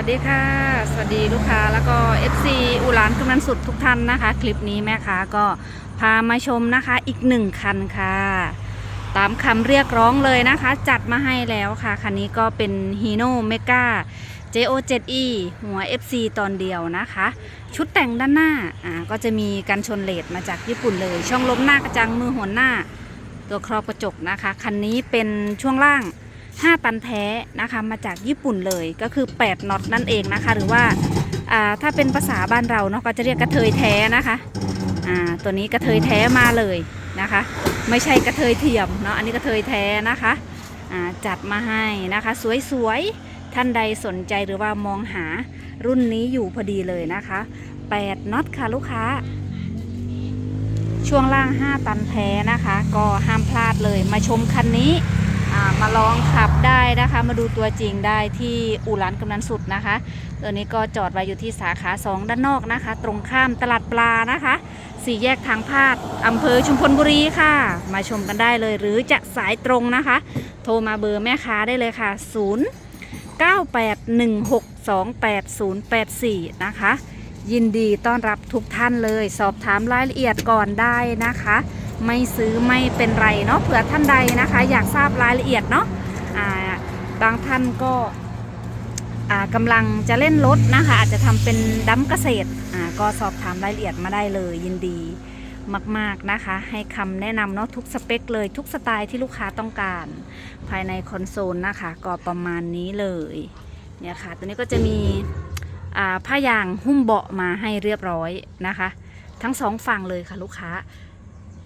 วัสดีค่ะ สวัสดีลูกค้าแล้วก็ FC อุรานกำนันสุดทุกท่านนะคะ คลิปนี้แม่ค้าก็พามาชมนะคะอีกหนึ่งคันค่ะ ตามคำเรียกร้องเลยนะคะ จัดมาให้แล้วค่ะ คันนี้ก็เป็น Hino Mega JO7E หัว FC ตอนเดียวนะคะ ชุดแต่งด้านหน้าอ่าก็จะมีกันชนเลดมาจากญี่ปุ่นเลย ช่องล้มหน้ากระจังมือหัวหน้า ตัวครอบกระจกนะคะ คันนี้เป็นช่วงล่าง 5 ตันแท้นะคะมาจากญี่ปุ่นเลยก็คือ 8น็อตนั่นเองนะคะ หรือว่าถ้าเป็นภาษาบ้านเราเนาะก็จะเรียกกระเทยแท้นะคะตัวนี้กระเทยแท้มาเลยนะคะ ไม่ใช่กระเทยเทียมเนาะอันนี้กระเทยแท้นะคะจัดมาให้นะคะ สวยๆ ท่านใดสนใจหรือว่ามองหารุ่นนี้อยู่พอดีเลยนะคะ8น็อตค่ะลูกค้า ช่วงล่าง 5 ตันแท้นะคะ ก็ห้ามพลาดเลยมาชมคันนี้ มาลองขับได้นะคะ มาดูตัวจริงได้ที่อู่ร้านกำนันสุดนะคะ ตัวนี้ก็จอดไว้อยู่ที่สาขา 2 ด้านนอกนะคะ ตรงข้ามตลาดปลานะคะ สี่แยกทางพาดอำเภอชุมพลบุรีค่ะ มาชมกันได้เลย หรือจะสายตรงนะคะ โทรมาเบอร์แม่ค้าได้เลยค่ะ 0 981628084 นะคะ ยินดีต้อนรับทุกท่านเลย สอบถามรายละเอียดก่อนได้นะคะ ไม่ซื้อไม่เป็นไรเนาะเผื่อท่านใดนะคะ อยากทราบรายละเอียดเนาะบางท่านก็กำลังจะเล่นรถนะคะ อาจจะทำเป็นดัมเกษตรก็สอบถามรายละเอียดมาได้เลย ยินดีมาก ๆ นะคะ ให้คำแนะนำเนาะทุกสเปคเลยทุกสไตล์ที่ลูกค้าต้องการ ภายในคอนโซลนะคะ ก็ประมาณนี้เลยเนี่ยค่ะ ตัวนี้ก็จะมีผ้ายางหุ้มเบาะมาให้เรียบร้อยนะคะ ทั้งสองฝั่งเลยค่ะลูกค้า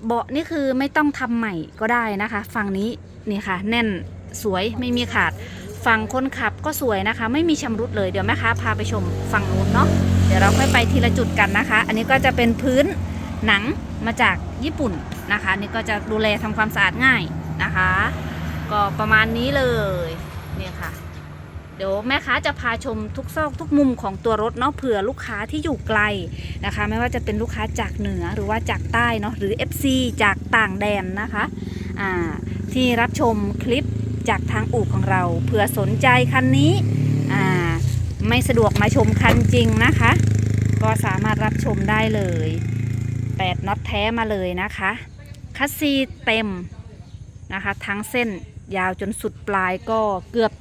เบาะนี่คือไม่ต้องทำใหม่ก็ได้นะคะ ฝั่งนี้นี่ค่ะ แน่นสวยไม่มีขาด ฝั่งคนขับก็สวยนะคะ ไม่มีชำรุดเลยเดี๋ยวแม่ค้าพาไปชมฝั่งนู้นเนาะเดี๋ยวเราค่อยไปทีละจุดกันนะคะ อันนี้ก็จะเป็นพื้นหนังมาจากญี่ปุ่นนะคะนี่ก็จะดูแลทำความสะอาดง่ายนะคะ ก็ประมาณนี้เลยเนี่ยค่ะ เดี๋ยวแม่ค้าจะพาชมทุกซอกทุกมุมของตัวรถเนาะเผื่อลูกค้าที่อยู่ไกลนะคะ ไม่ว่าจะเป็นลูกค้าจากเหนือหรือว่าจากใต้เนาะหรือ FC จากต่างแดนนะคะอ่าที่รับชมคลิปจากทางอู่ของเราเผื่อสนใจคันนี้อ่าไม่สะดวกมาชมคันจริงนะคะ ก็สามารถรับชมได้เลย8น็อตแท้มาเลยนะคะคัสซีเต็มนะคะ ทั้งเส้นยาวจนสุดปลายก็เกือบ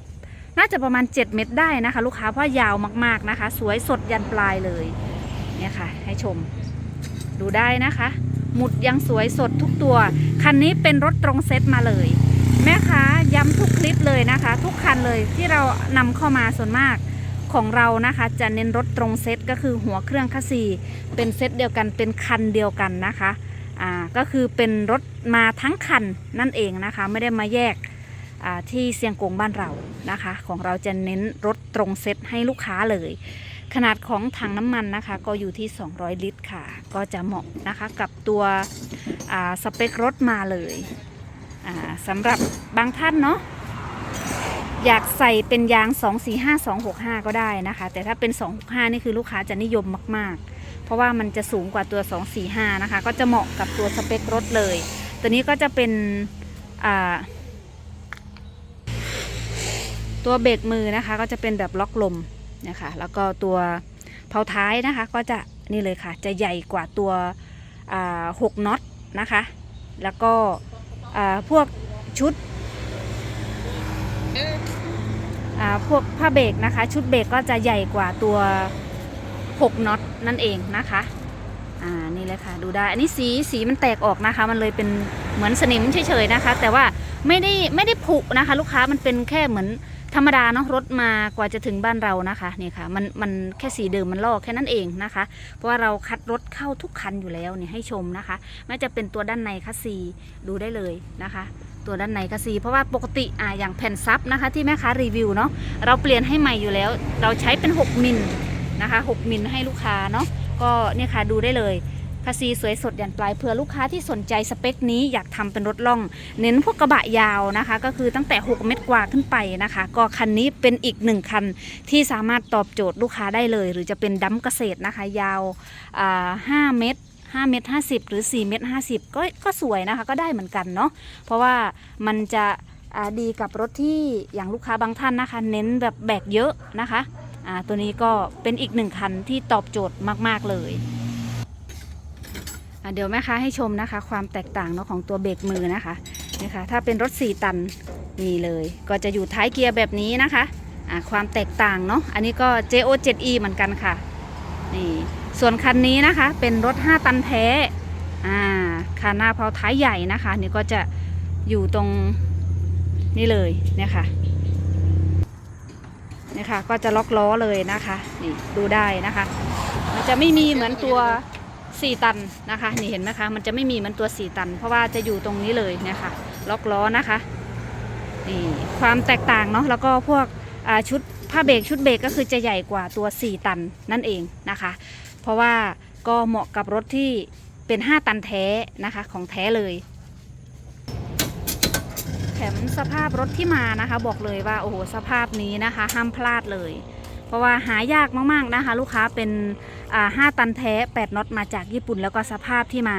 น่าจะประมาณ 7 เม็ดได้นะคะ ลูกค้าเพราะยาวมากๆนะคะ สวยสดยันปลายเลยเนี่ยค่ะ ให้ชม ดูได้นะคะ หมุดยังสวยสดทุกตัว คันนี้เป็นรถตรงเซตมาเลย แม่ค้าย้ำทุกคลิปเลยนะคะ ทุกคันเลยที่เรานำเข้ามาส่วนมากของเรานะคะจะเน้นรถตรงเซตก็คือหัวเครื่องคัสซีเป็นเซตเดียวกันเป็นคันเดียวกันนะคะอ่าก็คือเป็นรถมาทั้งคันนั่นเองนะคะ ไม่ได้มาแยก ที่เซียงกงบ้านเรานะคะ ของเราจะเน้นรถตรงเซตให้ลูกค้าเลย ขนาดของถังน้ำมันนะคะ ก็อยู่ที่ 200 ลิตรค่ะ ก็จะเหมาะนะคะกับตัวสเปครถมาเลยสำหรับบางท่านเนาะอยากใส่เป็นยาง 245 265 ก็ได้นะคะ แต่ถ้าเป็น 265 นี่คือลูกค้าจะนิยมมาก ๆ เพราะว่ามันจะสูงกว่าตัว 245 นะคะ ก็จะเหมาะกับตัวสเปครถเลย ตัวนี้ก็จะเป็นอ่า ตัวเบรกมือนะคะ ก็จะเป็นแบบล็อกลมนะคะ แล้วก็ตัวเผาท้ายนะคะ ก็จะนี่เลยค่ะ จะใหญ่กว่าตัวหกน็อตนะคะ แล้วก็พวกชุดพวกผ้าเบรกนะคะ ชุดเบรกก็จะใหญ่กว่าตัว 6น็อตนั่นเองนะคะอ่านี่เลยค่ะดูได้อันนี้สีสีมันแตกออกนะคะ มันเลยเป็นเหมือนสนิมเฉยๆนะคะ แต่ว่าไม่ได้ไม่ได้ผุนะคะ ลูกค้ามันเป็นแค่เหมือน ธรรมดาเนาะรถมากว่าจะถึงบ้านเรานะคะนี่ค่ะมันมันแค่สีเดิมมันลอกแค่นั้นเองนะคะ เพราะว่าเราคัดรถเข้าทุกคันอยู่แล้วเนี่ยให้ชมนะคะไม่จะเป็นตัวด้านในคัสซีดูได้เลยนะคะ ตัวด้านในคัสซีเพราะว่าปกติอ่าอย่างแผ่นซับนะคะ ที่แม่ค้ารีวิวเนาะเราเปลี่ยนให้ใหม่อยู่แล้ว เราใช้เป็น 6มิลนะคะ6มิลให้ลูกค้าเนาะก็เนี่ยค่ะดูได้เลย คัสซีสวยสดยันปลายเผื่อลูกค้าที่สนใจสเปคนี้อยากทำเป็นรถล่อง เน้นพวกกระบะยาวนะคะ ก็คือตั้งแต่ 6 เมตรกว่าขึ้นไปนะคะ ก็คันนี้เป็นอีกหนึ่งคันที่สามารถตอบโจทย์ลูกค้าได้เลย หรือจะเป็นดัมเกษตรนะคะ ยาวอ่า5เมตร5เมตร50 หรือ 4 เมตร 50 ก็ก็สวยนะคะก็ได้เหมือนกันเนาะเพราะว่ามันจะดีกับรถที่อย่างลูกค้าบางท่านนะคะ เน้นแบบแบกเยอะนะคะอ่าตัวนี้ก็เป็นอีกหนึ่งคันที่ตอบโจทย์มาก ๆ เลย เดี๋ยวแม่ค้าให้ชมนะคะ ความแตกต่างเนาะของตัวเบรกมือนะคะนี่ค่ะถ้าเป็นรถ 4 ตันนี่เลย ก็จะอยู่ท้ายเกียร์แบบนี้นะคะความแตกต่างเนาะอันนี้ก็ JO7E เหมือนกันค่ะนี่ส่วนคันนี้นะคะเป็นรถ 5 ตันแท้อ่าคันหน้าเพาท้ายใหญ่นะคะนี่ก็จะอยู่ตรงนี่เลยเนี่ยค่ะนี่ค่ะก็จะล็อกล้อเลยนะคะนี่ดูได้นะคะ มันจะไม่มีเหมือนตัว 4 ตันนะคะนี่เห็นไหมคะมันจะไม่มีมือนตัว 4 ตัน เพราะว่าจะอยู่ตรงนี้เลยเนี่ยค่ะล็อกล้อนะคะนี่ความแตกต่างเนาะแล้วก็พวกชุดผ้าเบรกชุดเบรกก็คือจะใหญ่กว่าตัว 4 ตันนั่นเองนะคะ เพราะว่าก็เหมาะกับรถที่เป็น 5 ตันแท้นะคะของแท้เลยแถมสภาพรถที่มานะคะ บอกเลยว่าโอ้โหสภาพนี้นะคะ ห้ามพลาดเลย เพราะว่าหายากมากๆนะคะ ลูกค้าเป็น อ่า5ตันแท้8น็อตมาจากญี่ปุ่น แล้วก็สภาพที่มา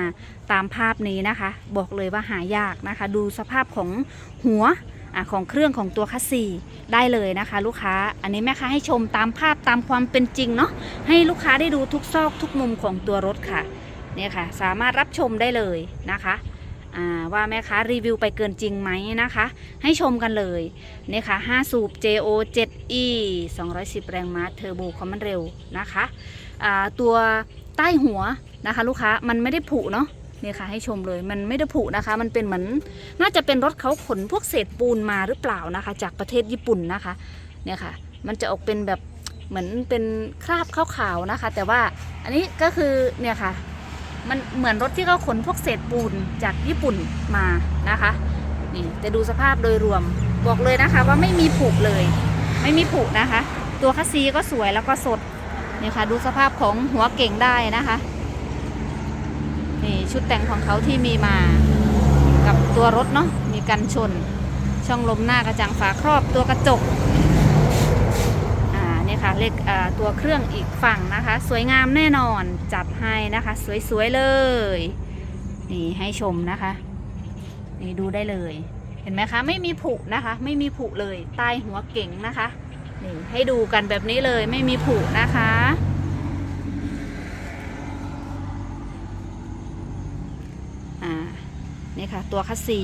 ตามภาพนี้นะคะ บอกเลยว่าหายากนะคะ ดูสภาพของหัวอาของเครื่องของตัวคัสซีได้เลยนะคะ ลูกค้าอันนี้แม่ค้าให้ชมตามภาพตามความเป็นจริงเนาะให้ลูกค้าได้ดูทุกซอกทุกมุมของตัวรถค่ะเนี่ยค่ะ สามารถรับชมได้เลยนะคะอ่าว่าแม่ค้ารีวิวไปเกินจริงไหมนะคะ ให้ชมกันเลยเนี่ยค่ะ5สูบ JO 7E 210 แรงม้าเทอร์โบความมันเร็วนะคะ ตัวใต้หัวนะคะ ลูกค้ามันไม่ได้ผุเนาะเนี่ยค่ะให้ชมเลยมันไม่ได้ผุนะคะ มันเป็นเหมือนน่าจะเป็นรถเขาขนพวกเศษปูนมาหรือเปล่านะคะ จากประเทศญี่ปุ่นนะคะเนี่ยค่ะ มันจะออกเป็นแบบเหมือนเป็นคราบขาวๆนะคะ แต่ว่าอันนี้ก็คือเนี่ยค่ะ มันเหมือนรถที่เขาขนพวกเศษปูนจากญี่ปุ่นมานะคะนี่แต่ดูสภาพโดยรวมบอกเลยนะคะว่าไม่มีผุเลย ไม่มีผุนะคะ ตัวคัสซีก็สวยแล้วก็สด นี่ค่ะดูสภาพของหัวเก่งได้นะคะนี่ชุดแต่งของเขาที่มีมากับตัวรถเนาะมีกันชน ช่องลมหน้ากระจังฝาครอบตัวกระจกอ่าเนี่ยค่ะเลขอ่าตัวเครื่องอีกฝั่งนะคะ สวยงามแน่นอนจัดให้นะคะ สวยๆเลยนี่ให้ชมนะคะนี่ดูได้เลย เห็นไหมคะ ไม่มีผุนะคะ ไม่มีผุเลยใต้หัวเก๋งนะคะ นี่ให้ดูกันแบบนี้เลยไม่มีผุนะคะ อ่า นี่ค่ะ ตัวคัสซี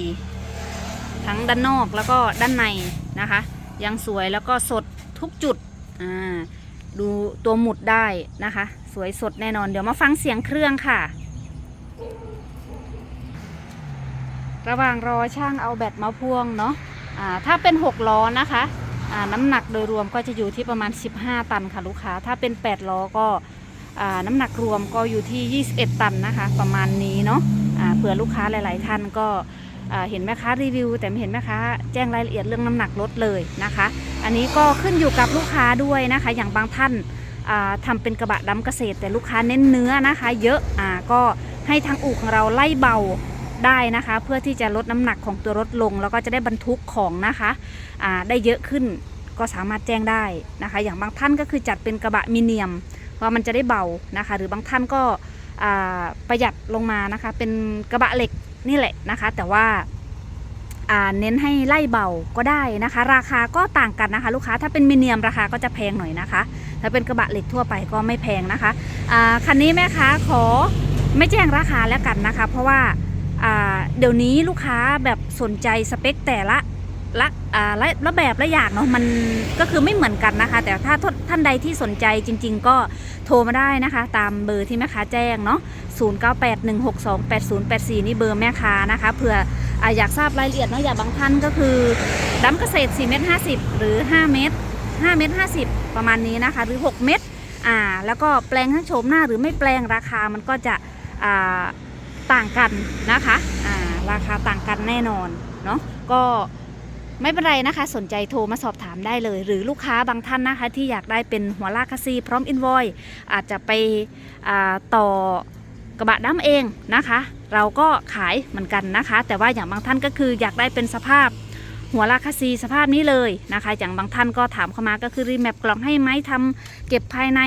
ทั้งด้านนอกแล้วก็ด้านในนะคะ ยังสวยแล้วก็สดทุกจุด อ่า ดูตัวหมุดได้นะคะ สวยสดแน่นอน เดี๋ยวมาฟังเสียงเครื่องค่ะ ระหว่างรอช่างเอาแบตมาพ่วงเนาะ อ่า ถ้าเป็น6ล้อนะคะ น้ำหนักโดยรวมก็จะอยู่ที่ประมาณ 15 ตันค่ะลูกค้า ถ้าเป็น 8 ล้อก็น้ำหนักรวมก็อยู่ที่ 21 ตันนะคะ ประมาณนี้เนาะอ่าเผื่อลูกค้าหลาย ๆ ท่านก็เห็นแม่ค้ารีวิว แต่ไม่เห็นแม่ค้าแจ้งรายละเอียดเรื่องน้ำหนักรถเลยนะคะ อันนี้ก็ขึ้นอยู่กับลูกค้าด้วยนะคะ อย่างบางท่านอ่าทำเป็นกระบะดำเกษตร แต่ลูกค้าเน้นเนื้อนะคะ เยอะอ่าก็ให้ทางอู่ของเราไล่เบา ได้นะคะ เพื่อที่จะลดน้ำหนักของตัวรถลง แล้วก็จะได้บรรทุกของนะคะได้เยอะขึ้นก็สามารถแจ้งได้นะคะ อย่างบางท่านก็คือจัดเป็นกระบะมิเนียมว่ามันจะได้เบานะคะ หรือบางท่านก็ประหยัดลงมานะคะ เป็นกระบะเหล็กนี่แหละนะคะ แต่ว่าเน้นให้ไล่เบาก็ได้นะคะ ราคาก็ต่างกันนะคะ ลูกค้าถ้าเป็นมิเนียมราคาก็จะแพงหน่อยนะคะ ถ้าเป็นกระบะเหล็กทั่วไปก็ไม่แพงนะคะคันนี้แม่ค้าขอไม่แจ้งราคาแล้วกันนะคะ เพราะว่า เดี๋ยวนี้ลูกค้าแบบสนใจสเปคแต่ละละละละแบบละอย่างเนาะมันก็คือไม่เหมือนกันนะคะ แต่ถ้าท่านใดที่สนใจจริง ๆ ก็โทรมาได้นะคะ ตามเบอร์ที่แม่ค้าแจ้งเนาะ0981628084 นี่เบอร์แม่ค้านะคะเผื่อออยากทราบรายละเอียดเนาะอย่างบางท่านก็คือดำเกษตร4เมตร50 หรือ 5 เมตร 5 เมตร 50 ประมาณนี้นะคะ หรือ 6 เมตรอ่าแล้วก็แปลงทั้งโฉมหน้าหรือไม่แปลงราคามันก็จะอ่า ต่างกันนะคะอ่าราคาต่างกันแน่นอนเนาะก็ไม่เป็นไรนะคะ สนใจโทรมาสอบถามได้เลย หรือลูกค้าบางท่านนะคะ ที่อยากได้เป็นหัวลากคาซีพร้อมอินวอยอาจจะไปต่อกระบะด้ำเองนะคะ เราก็ขายเหมือนกันนะคะ แต่ว่าอย่างบางท่านก็คืออยากได้เป็นสภาพ หัวลากคาซีสภาพนี้เลยนะคะ อย่างบางท่านก็ถามเข้ามาก็คือรีแมปกล่องให้ไหมทำเก็บภายใน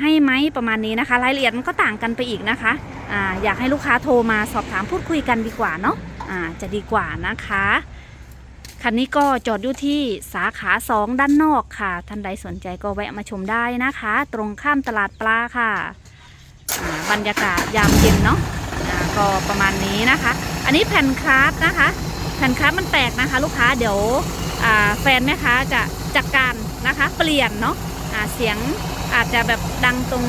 ให้ไหมประมาณนี้นะคะ รายละเอียดมันก็ต่างกันไปอีกนะคะออยากให้ลูกค้าโทรมาสอบถามพูดคุยกันดีกว่าเนาะอ่าจะดีกว่านะคะคันนี้ก็จอดอยู่ที่สาขา 2 ด้านนอกค่ะ ท่านใดสนใจก็แวะมาชมได้นะคะ ตรงข้ามตลาดปลาค่ะ บรรยากาศยามเย็นเนาะอ่าก็ประมาณนี้นะคะ อันนี้แผ่นคราฟนะคะ ผ่นคราฟมันแตกนะคะ ลูกค้าเดี๋ยวแฟนแม่ค้าจะจัดการนะคะเปลี่ยนเนาะอ่าเสียงอาจจะแบบดังตรง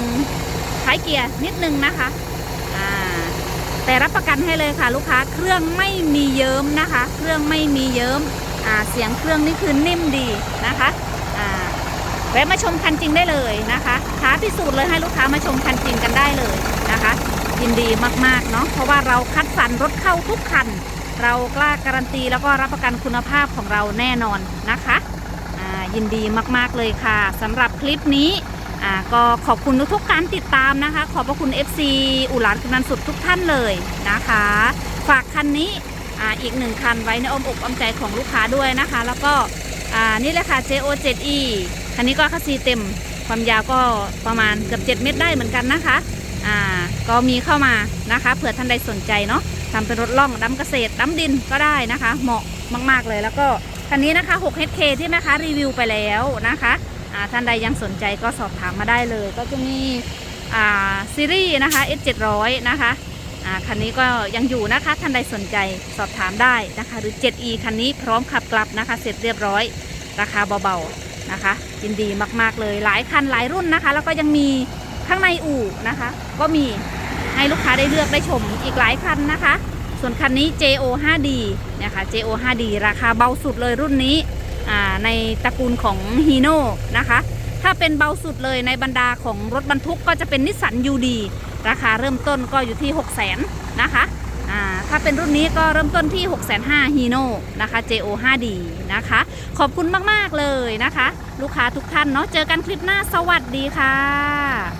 ท้ายเกียร์นิดนึงนะคะแต่รับประกันให้เลยค่ะ ลูกค้าเครื่องไม่มีเยิ้มนะคะ เครื่องไม่มีเยิ้มเสียงเครื่องนี่คือนิ่มดีนะคะแวะมาชมคันจริงได้เลยนะคะท้าพิสูจน์เลยให้ลูกค้ามาชมคันจริงกันได้เลยนะคะ ยินดีมากๆเนาะเพราะว่าเราคัดสรรรถเข้าทุกคัน เรากล้าการันตี แล้วก็รับประกันคุณภาพของเราแน่นอนนะคะยินดีมาก ๆ เลยค่ะสำหรับคลิปนี้ก็ขอบคุณทุกๆการติดตามนะคะ ขอบพระคุณ FC อุหลานกำนันสุดทุกท่านเลยนะคะ ฝากคันนี้ออีกหนึ่งคันไว้ในอ้อมอกอ้อมใจของลูกค้าด้วยนะคะ แล้วก็นี่แหละค่ะ JO7E คันนี้ก็คัสซีเต็มความยาวก็ประมาณเกือบ 7 เมตรได้เหมือนกันนะคะ อ่า ก็มีเข้ามานะคะ เผื่อท่านใดสนใจเนาะ ทำเป็นรถล่องดำเกษตรดำดินก็ได้นะคะ เหมาะมาก ๆ เลยแล้วก็คันนี้นะคะ 6HK ที่แม่ค้ารีวิวไปแล้วนะคะท่านใดยังสนใจก็สอบถามมาได้เลย ก็จะมีซีรีส์นะคะ S 700 นะคะคันนี้ก็ยังอยู่นะคะท่านใดสนใจสอบถามได้นะคะ หรือ 7E คันนี้พร้อมขับกลับนะคะ เสร็จเรียบร้อย ราคาเบาๆนะคะยินดีมากๆเลยหลายคันหลายรุ่นนะคะ แล้วก็ยังมีข้างในอู่นะคะ ก็มี ให้ลูกค้าได้เลือกได้ชมอีกหลายคันนะคะ ส่วนคันนี้ JO 5D นะคะ JO 5D ราคาเบาสุดเลยรุ่นนี้ในตระกูลของฮีโน่นะคะ ถ้าเป็นเบาสุดเลยในบรรดาของรถบรรทุกก็จะเป็นนิสสันยูดีราคาเริ่มต้นก็อยู่ที่ 6 0 0 0 0 0นะคะถ้าเป็นรุ่นนี้ก็เริ่มต้นที่ 6 5 0 0 0ฮีโน่นะคะ JO 5D นะคะ ขอบคุณมาก ๆ เลยนะคะ ลูกค้าทุกท่านเนาะเจอกันคลิปหน้าสวัสดีค่ะ